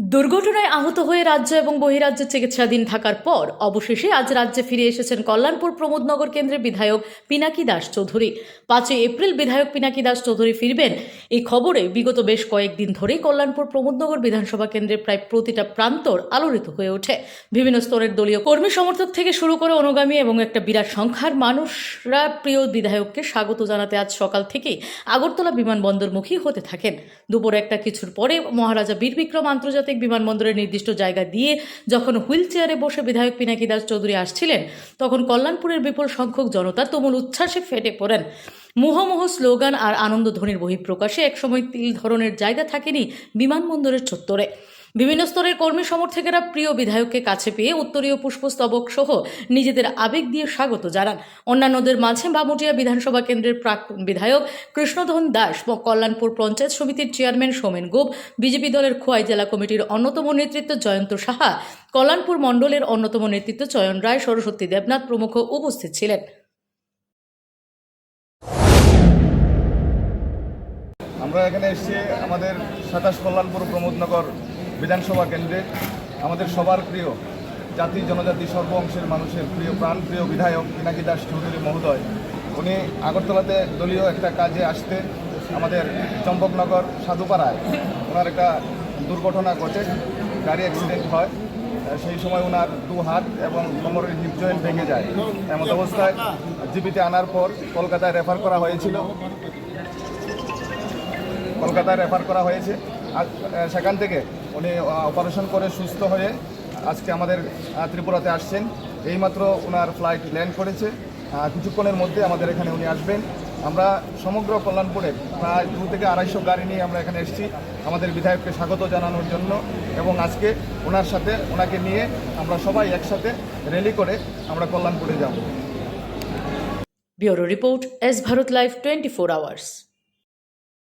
দুর্ঘটনায় আহত হয়ে রাজ্য এবং বহিরাজ্যে চিকিৎসাধীন থাকার পর অবশেষে আজ রাজ্যে ফিরে এসেছেন কল্যাণপুর প্রমোদনগর কেন্দ্রের বিধায়ক পিনাকি দাস চৌধুরী। পাঁচই এপ্রিল বিধায়ক পিনাকি দাস চৌধুরী ফিরবেন। এই খবরে বিগত বেশ কয়েকদিন ধরেই কল্যাণপুর প্রমোদনগর বিধানসভা কেন্দ্রের প্রায় প্রতিটা প্রান্তর আলোড়িত হয়ে ওঠে। বিভিন্ন স্তরের দলীয় কর্মী সমর্থক থেকে শুরু করে অনুগামী এবং একটা বিরাট সংখ্যার মানুষরা প্রিয় বিধায়ককে স্বাগত জানাতে আজ সকাল থেকেই আগরতলা বিমানবন্দরমুখী হতে থাকেন। দুপুর একটা কিছুর পরে মহারাজা বীর বিক্রম আন্তর্জাতিক বিমানবন্দরের নির্দিষ্ট জায়গা দিয়ে যখন হুইল চেয়ারে বসে বিধায়ক পিনাকি দাস চৌধুরী আসছিলেন, তখন কল্যাণপুরের বিপুল সংখ্যক জনতা তুমুল উচ্ছ্বাসে ফেটে পড়েন। মুহমুহ স্লোগান আর আনন্দধ্বনির বহিঃপ্রকাশে একসময় তিল ধরনের জায়গা থাকেনি বিমানবন্দরের চত্বরে। বিভিন্ন স্তরের কর্মী সমর্থকেরা প্রিয় বিধায়ককে কাছে পেয়ে উত্তরীয় পুষ্পস্তবক সহ নিজেদের আবেগ দিয়ে স্বাগত জানান। অন্যান্যদের মাঝে বামুটিয়া বিধানসভা কেন্দ্রের প্রাক্তন বিধায়ক কৃষ্ণধন দাস কল্যাণপুর পঞ্চায়েত সমিতির চেয়ারম্যান সোমেন গোপ, বিজেপি দলের খোয়াই জেলা কমিটির অন্যতম নেতৃত্ব জয়ন্ত সাহা, কল্যাণপুর মণ্ডলের অন্যতম নেতৃত্ব চয়ন রায়, সরস্বতী দেবনাথ প্রমুখ উপস্থিত ছিলেন। আমরা এখানে এসেছি আমাদের সাতাশ কল্যাণপুর প্রমোদনগর বিধানসভা কেন্দ্রে আমাদের সবার প্রিয় জাতি জনজাতি সর্ব অংশের মানুষের প্রিয় প্রাণ, প্রিয় বিধায়ক পিনাকি দাস চৌধুরী মহোদয়। উনি আগরতলাতে দলীয় একটা কাজে আসতে আমাদের চম্পকনগর সাধুপাড়ায় ওনার একটা দুর্ঘটনা ঘটে, গাড়ি অ্যাক্সিডেন্ট হয়। সেই সময় ওনার দু হাত এবং কোমরের হিপ জয়েন্ট ভেঙে যায়। এমন অবস্থায় জীবিতে আনার পর কলকাতায় রেফার করা হয়েছিল। কলকাতায় রেফার করা হয়েছে। আর সেখান থেকে উনি অপারেশন করে সুস্থ হয়ে আজকে আমাদের ত্রিপুরাতে আসছেন। এইমাত্র ওনার ফ্লাইট ল্যান্ড করেছে। কিছুক্ষণের মধ্যে আমাদের এখানে উনি আসবেন। আমরা সমগ্র কল্যাণপুরের প্রায় দু থেকে আড়াইশো গাড়ি নিয়ে আমরা এখানে এসেছি। আমাদের বিধায়ককে স্বাগত জানানোর জন্য এবং আজকে ওনার সাথে ওনাকে নিয়ে আমরা সবাই একসাথে র্যালি করে আমরা কল্যাণপুরে যাব। Bureau report S Bharat live twenty four hours.